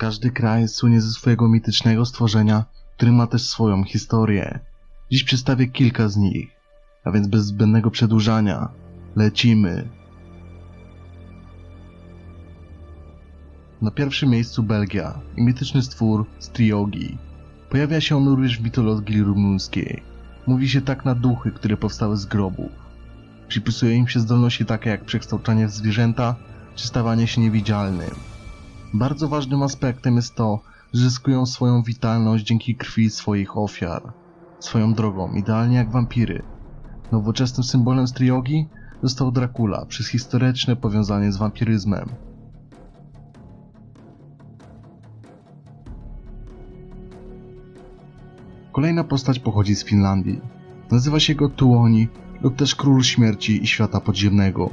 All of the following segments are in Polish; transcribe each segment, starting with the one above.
Każdy kraj słynie ze swojego mitycznego stworzenia, który ma też swoją historię. Dziś przedstawię kilka z nich, a więc bez zbędnego przedłużania, lecimy. Na pierwszym miejscu Belgia i mityczny stwór Striogi. Pojawia się on również w mitologii rumuńskiej. Mówi się tak na duchy, które powstały z grobów. Przypisuje im się zdolności takie jak przekształcanie w zwierzęta czy stawanie się niewidzialnym. Bardzo ważnym aspektem jest to, że zyskują swoją witalność dzięki krwi swoich ofiar. Swoją drogą, idealnie jak wampiry. Nowoczesnym symbolem Striogi został Dracula przez historyczne powiązanie z wampiryzmem. Kolejna postać pochodzi z Finlandii. Nazywa się go Tuoni lub też Król Śmierci i Świata Podziemnego.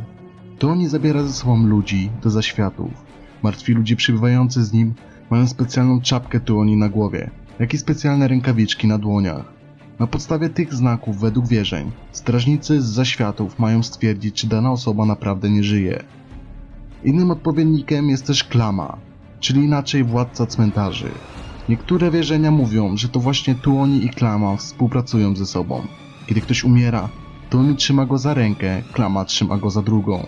Tuoni zabiera ze sobą ludzi do zaświatów. Martwi ludzie przybywający z nim mają specjalną czapkę Tuoni na głowie, jak i specjalne rękawiczki na dłoniach. Na podstawie tych znaków, według wierzeń, strażnicy z zaświatów mają stwierdzić, czy dana osoba naprawdę nie żyje. Innym odpowiednikiem jest też Klama, czyli inaczej władca cmentarzy. Niektóre wierzenia mówią, że to właśnie Tuoni i Klama współpracują ze sobą. Kiedy ktoś umiera, Tuoni trzyma go za rękę, Klama trzyma go za drugą.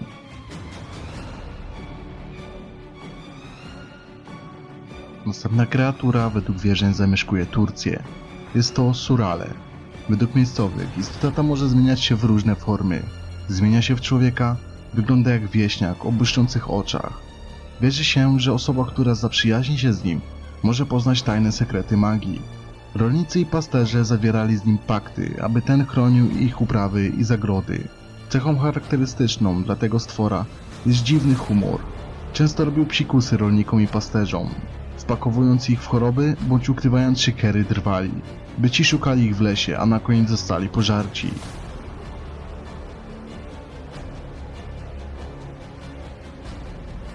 Następna kreatura według wierzeń zamieszkuje Turcję. Jest to Surale. Według miejscowych istota ta może zmieniać się w różne formy. Zmienia się w człowieka, wygląda jak wieśniak o błyszczących oczach. Wierzy się, że osoba, która zaprzyjaźni się z nim, może poznać tajne sekrety magii. Rolnicy i pasterze zawierali z nim pakty, aby ten chronił ich uprawy i zagrody. Cechą charakterystyczną dla tego stwora jest dziwny humor. Często robił psikusy rolnikom i pasterzom, wpakowując ich w choroby bądź ukrywając siekiery drwali, by ci szukali ich w lesie, a na koniec zostali pożarci.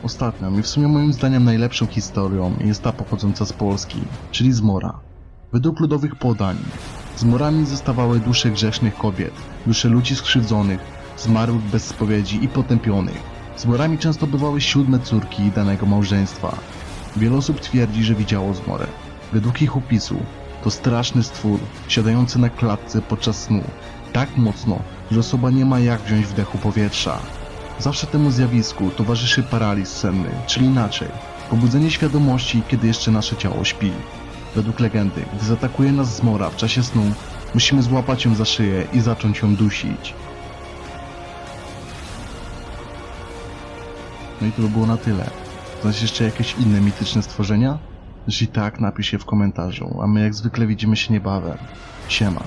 Ostatnią i w sumie moim zdaniem najlepszą historią jest ta pochodząca z Polski, czyli Zmora. Według ludowych podań, Zmorami zostawały dusze grzesznych kobiet, dusze ludzi skrzywdzonych, zmarłych bez spowiedzi i potępionych. Zmorami często bywały siódme córki danego małżeństwa. Wiele osób twierdzi, że widziało Zmorę. Według ich opisu, to straszny stwór, siadający na klatce podczas snu, tak mocno, że osoba nie ma jak wziąć wdechu powietrza. Zawsze temu zjawisku towarzyszy paraliż senny, czyli inaczej, pobudzenie świadomości, kiedy jeszcze nasze ciało śpi. Według legendy, gdy zaatakuje nas zmora w czasie snu, musimy złapać ją za szyję i zacząć ją dusić. No i to by było na tyle. Znasz jeszcze jakieś inne mityczne stworzenia? Jeśli tak, napisz je w komentarzu, a my jak zwykle widzimy się niebawem. Siema.